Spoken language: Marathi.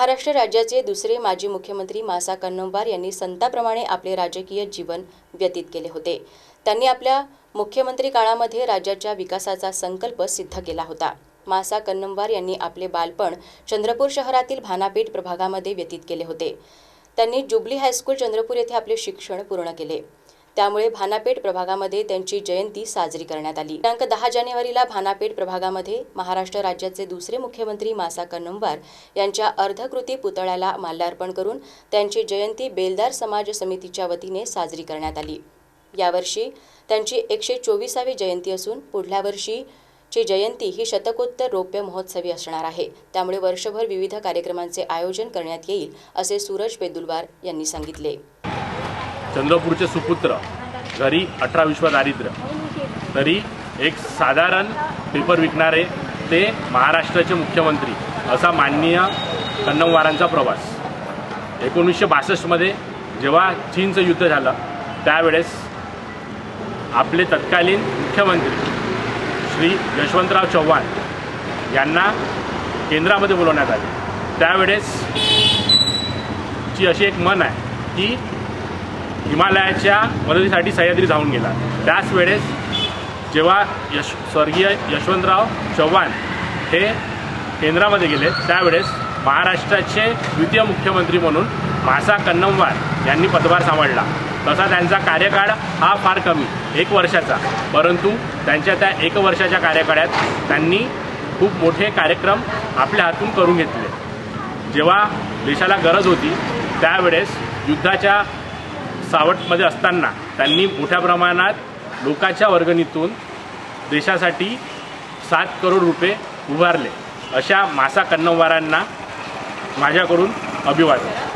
महाराष्ट्र राज्याचे दुसरे माजी मुख्यमंत्री मासा कन्नमवार यांनी संताप्रमाणे आपले राजकीय जीवन व्यतीत केले होते. त्यांनी आपल्या मुख्यमंत्री काळामध्ये राज्याच्या विकासाचा संकल्प सिद्ध केला होता. मासा कन्नमवार यांनी आपले बालपण चंद्रपूर शहरातील भानापेठ प्रभागामध्ये व्यतीत केले होते. त्यांनी जुबली हायस्कूल चंद्रपूर येथे आपले शिक्षण पूर्ण केले. त्यामुळे भानापेठ प्रभागामध्ये त्यांची जयंती साजरी करण्यात आली. दिनांक दहा जानेवारीला भानापेठ प्रभागामध्ये महाराष्ट्र राज्याचे दुसरे मुख्यमंत्री मासा कन्नमवार यांच्या अर्धकृती पुतळ्याला माल्यार्पण करून त्यांची जयंती बेलदार समाज समितीच्या वतीने साजरी करण्यात आली. यावर्षी त्यांची एकशे चोवीसावी जयंती असून पुढल्या वर्षी ची जयंती ही शतकोत्तर रौप्य महोत्सवी असणार आहे. त्यामुळे वर्षभर विविध कार्यक्रमांचे आयोजन करण्यात येईल असे सूरज बेदुलवार यांनी सांगितले. चंद्रपूरचे सुपुत्र घरी अठरा विश्व दारिद्र्य. तरी एक साधारण पेपर विकणारे ते महाराष्ट्राचे मुख्यमंत्री असा माननीय कन्नमवारांचा प्रवास. एकोणीसशे बासष्टमध्ये जेव्हा चीनचं युद्ध झालं त्यावेळेस आपले तत्कालीन मुख्यमंत्री श्री यशवंतराव चव्हाण यांना केंद्रामध्ये बोलवण्यात आले. त्यावेळेस ची अशी एक मन आहे की हिमालयाच्या मदतीसाठी सह्याद्री धावून गेला. त्याच वेळेस जेव्हा यश स्वर्गीय यशवंतराव चव्हाण हे केंद्रामध्ये गेले त्यावेळेस महाराष्ट्राचे द्वितीय मुख्यमंत्री म्हणून मासा कन्नमवार यांनी पदभार सांभाळला. तसा त्यांचा कार्यकाळ हा फार कमी एक वर्षाचा. परंतु त्यांच्या त्या एक वर्षाच्या कार्यकाळात त्यांनी खूप मोठे कार्यक्रम आपल्या हातून करून घेतले. जेव्हा देशाला गरज होती त्यावेळेस युद्धाच्या सावटमध्ये असताना त्यांनी मोठ्या प्रमाणात लोकांच्या वर्गणीतून देशासाठी सात करोड रुपये उभारले. अशा मासा कन्नवारांना माझ्याकडून अभिवादन.